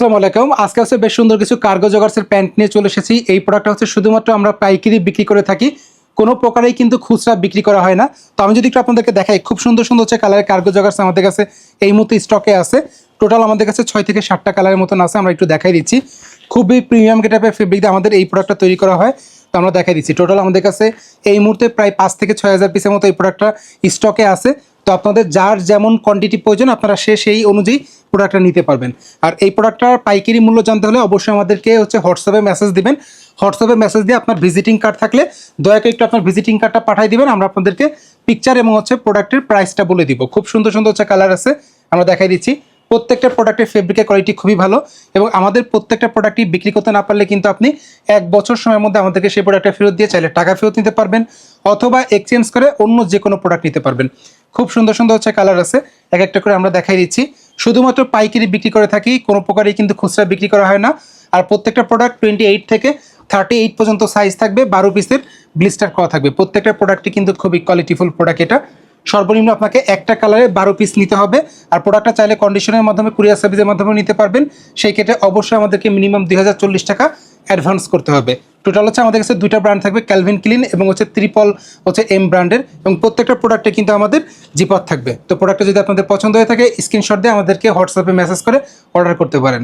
আসসালামু আলাইকুম। আজকে হচ্ছে বেশ সুন্দর কিছু কার্গো জগার্সের প্যান্ট নিয়ে চলে এসেছি। এই প্রোডাক্টটা হচ্ছে শুধুমাত্র আমরা পাইকারি বিক্রি করে থাকি। কোনো প্রকারেই কিন্তু খুচরা বিক্রি করা হয় না। তো আমি যদি একটু আপনাদেরকে দেখাই, খুব সুন্দর সুন্দর হচ্ছে কালারের কার্গো জগার্স আমাদের কাছে এই মুহূর্তে স্টকে আছে। টোটাল আমাদের কাছে ছয় থেকে সাতটা কালারের মতন আছে, আমরা একটু দেখাই দিচ্ছি। খুবই প্রিমিয়াম গেটাপের ফেব্রিক আমাদের এই প্রোডাক্টটা তৈরি করা হয়। তো আমরা দেখাই দিচ্ছি। টোটাল আমাদের কাছে এই মুহূর্তে প্রায় পাঁচ থেকে ছয় হাজার পিসের মতো এই প্রোডাক্টটা স্টকে আছে। তো আপনাদের যার যেমন কোয়ান্টিটি প্রয়োজন, আপনারা সে সেই অনুযায়ী প্রোডাক্টটা নিতে পারবেন। আর এই প্রোডাক্টটার পাইকারি মূল্য জানতে হলে অবশ্যই আমাদেরকে হচ্ছে হোয়াটসঅ্যাপে মেসেজ দিবেন। হোয়াটসঅ্যাপে মেসেজ দিয়ে আপনার ভিজিটিং কার্ড থাকলে দয়া করে একটু আপনার ভিজিটিং কার্ডটা পাঠিয়ে দিবেন, আমরা আপনাদেরকে পিকচার এবং হচ্ছে প্রোডাক্টের প্রাইসটা বলে দিব। খুব সুন্দর সুন্দর হচ্ছে কালার আছে, আমরা দেখাই দিচ্ছি। প্রত্যেকটা প্রোডাক্টের ফেব্রিকের কোয়ালিটি খুবই ভালো এবং আমাদের প্রত্যেকটা প্রোডাক্টই বিক্রি করতে না পারলে কিন্তু আপনি এক বছর সময়ের মধ্যে আমাদেরকে সেই প্রোডাক্টটা ফেরত দিয়ে চাইলে টাকা ফেরত নিতে পারবেন অথবা এক্সচেঞ্জ করে অন্য যে কোনো প্রোডাক্ট নিতে পারবেন। খুব সুন্দর সুন্দর হচ্ছে কালার আছে। এক একটা করে আমরা দেখাই দিচ্ছি। শুধুমাত্র পাইকারি বিক্রি করে থাকি, কোনো প্রকারই কিন্তু খুচরা বিক্রি করা হয় না। আর প্রত্যেকটা প্রোডাক্ট টোয়েন্টি এইট থেকে থার্টি এইট পর্যন্ত সাইজ থাকবে, বারো পিসের ব্লিস্টার করা থাকবে। প্রত্যেকটা প্রোডাক্টই কিন্তু খুবই কোয়ালিটিফুল প্রোডাক্ট এটা। সর্বনিম্ন আপনাকে একটা কালারে বারো পিস নিতে হবে। আর প্রোডাক্টটা চাইলে কন্ডিশনের মাধ্যমে কুরিয়ার সার্ভিসের মাধ্যমে নিতে পারবেন। সেই ক্ষেত্রে অবশ্যই আমাদেরকে মিনিমাম দুই হাজার চল্লিশ টাকা অ্যাডভান্স করতে হবে। টোটাল হচ্ছে আমাদের কাছে দুইটা ব্র্যান্ড থাকবে ক্যালভিন ক্লিন এবং হচ্ছে ত্রিপল হচ্ছে এম ব্র্যান্ডের এবং প্রত্যেকটা প্রোডাক্টে কিন্তু আমাদের জিপথ থাকবে। তো প্রোডাক্টটা যদি আপনাদের পছন্দ হয়ে থাকে স্ক্রিনশট দিয়ে আমাদেরকে হোয়াটসঅ্যাপে মেসেজ করে অর্ডার করতে পারেন।